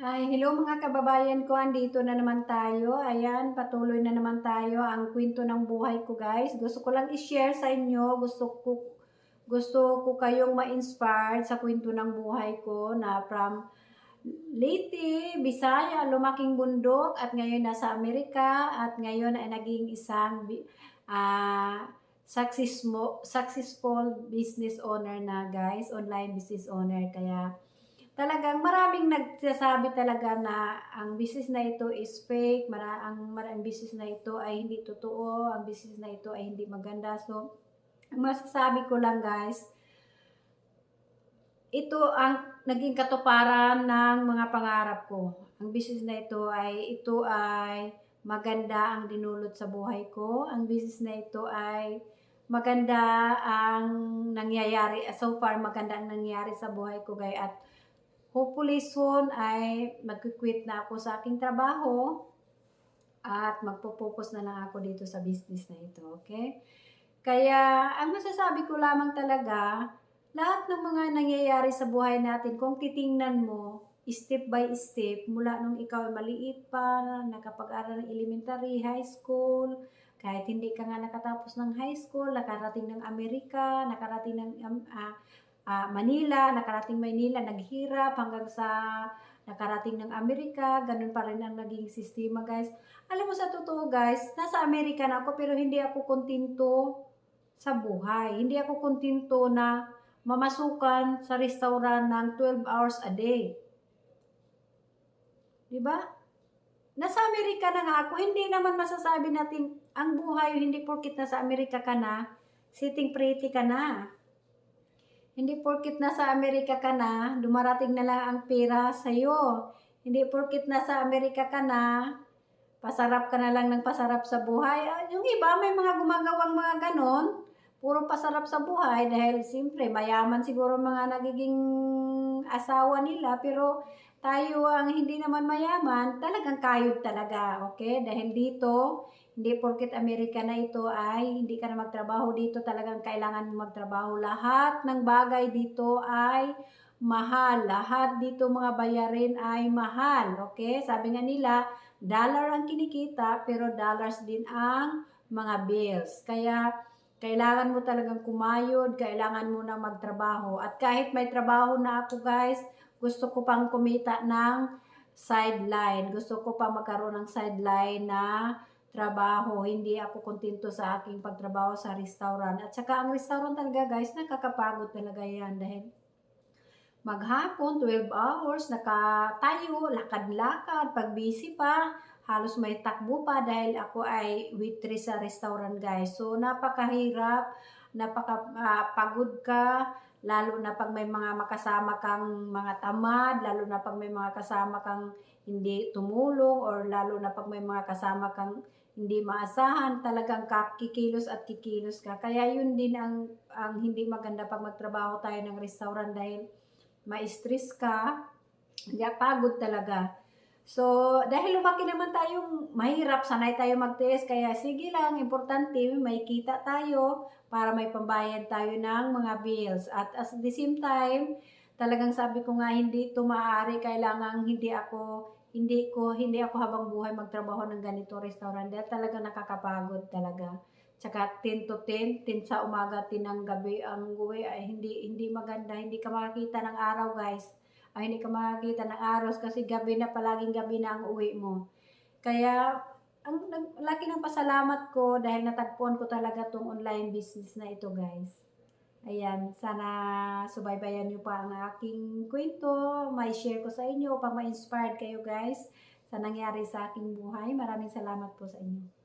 Ay, hello mga kababayan ko, andito na naman tayo. Ayan, patuloy na naman tayo ang kwento ng buhay ko guys. Gusto ko lang i-share sa inyo, gusto ko gusto ko kayong ma-inspire sa kwento ng buhay ko na from Leyte, Bisaya, lumaking bundok at ngayon nasa Amerika at ngayon ay naging isang uh, successful, successful business owner na guys, online business owner. Kaya talagang maraming nagsasabi talaga na ang business na ito is fake, mara, ang, ang business na ito ay hindi totoo, ang business na ito ay hindi maganda. So, ang masasabi ko lang guys, ito ang naging katuparan ng mga pangarap ko. Ang business na ito ay, ito ay maganda ang dinulot sa buhay ko. Ang business na ito ay maganda ang nangyayari, so far maganda ang nangyayari sa buhay ko guys at hopefully soon ay mag-quit na ako sa aking trabaho at magpo-focus na lang ako dito sa business na ito, okay? Kaya, ang masasabi ko lamang talaga, lahat ng mga nangyayari sa buhay natin, kung titingnan mo, step by step, mula nung ikaw ay maliit pa, nakapag-aral ng elementary, high school, kahit hindi ka nga nakatapos ng high school, nakarating ng Amerika, nakarating ng um, uh, uh, Manila, nakarating Manila, naghirap hanggang sa nakarating ng Amerika, ganun pa rin ang naging sistema guys. Alam mo sa totoo guys, nasa Amerika na ako pero hindi ako kontento sa buhay. Hindi ako kontento na mamasukan sa restaurant ng 12 hours a day. Diba? Nasa Amerika na nga ako, hindi naman masasabi natin ang buhay, hindi porkit nasa Amerika ka na, sitting pretty ka na. Hindi porkit nasa Amerika ka na, dumarating na lang ang pera sa'yo. Hindi porkit nasa Amerika ka na, pasarap ka na lang ng pasarap sa buhay. Ah, yung iba, may mga gumagawang mga ganon, puro pasarap sa buhay dahil simple, mayaman siguro mga nagiging asawa nila, pero tayo ang hindi naman mayaman, talagang kayod talaga, okay? Dahil dito, hindi porket Amerika na ito ay hindi ka na magtrabaho dito, talagang kailangan mo magtrabaho. Lahat ng bagay dito ay mahal. Lahat dito mga bayarin ay mahal, okay? Sabi nga nila, dollar ang kinikita, pero dollars din ang mga bills. Kaya, kailangan mo talagang kumayod, kailangan mo na magtrabaho. At kahit may trabaho na ako guys, gusto ko pang kumita ng sideline. Gusto ko pa magkaroon ng sideline na trabaho. Hindi ako kontento sa aking pagtrabaho sa restaurant. At saka ang restaurant talaga guys, nakakapagod talaga yan dahil maghapon, 12 hours, nakatayo, lakad-lakad, pag busy pa, halos may takbo pa dahil ako ay waitress sa restaurant guys. So napakahirap, napakapagod uh, ka, lalo na pag may mga makasama kang mga tamad, lalo na pag may mga kasama kang hindi tumulong, or lalo na pag may mga kasama kang hindi maasahan, talagang kikilos at kikilos ka. Kaya yun din ang, ang hindi maganda pag magtrabaho tayo ng restaurant dahil ma-stress ka, hindi pagod talaga. So, dahil lumaki naman tayong mahirap, sanay tayo mag-test, kaya sige lang, importante, may kita tayo para may pambayad tayo ng mga bills. At at the same time, talagang sabi ko nga, hindi ito maaari, kailangan hindi ako, hindi ko, hindi ako habang buhay magtrabaho ng ganito restaurant. Dahil talaga nakakapagod talaga. Tsaka 10 to 10, 10 sa umaga, 10 ng gabi, ang uwi ay hindi, hindi maganda, hindi ka makakita ng araw guys ay hindi ka makakita ng aros kasi gabi na palaging gabi na ang uwi mo. Kaya ang laki ng pasalamat ko dahil natagpuan ko talaga tong online business na ito guys. Ayan, sana subaybayan niyo pa ang aking kwento, may share ko sa inyo upang ma-inspired kayo guys sa nangyari sa aking buhay. Maraming salamat po sa inyo.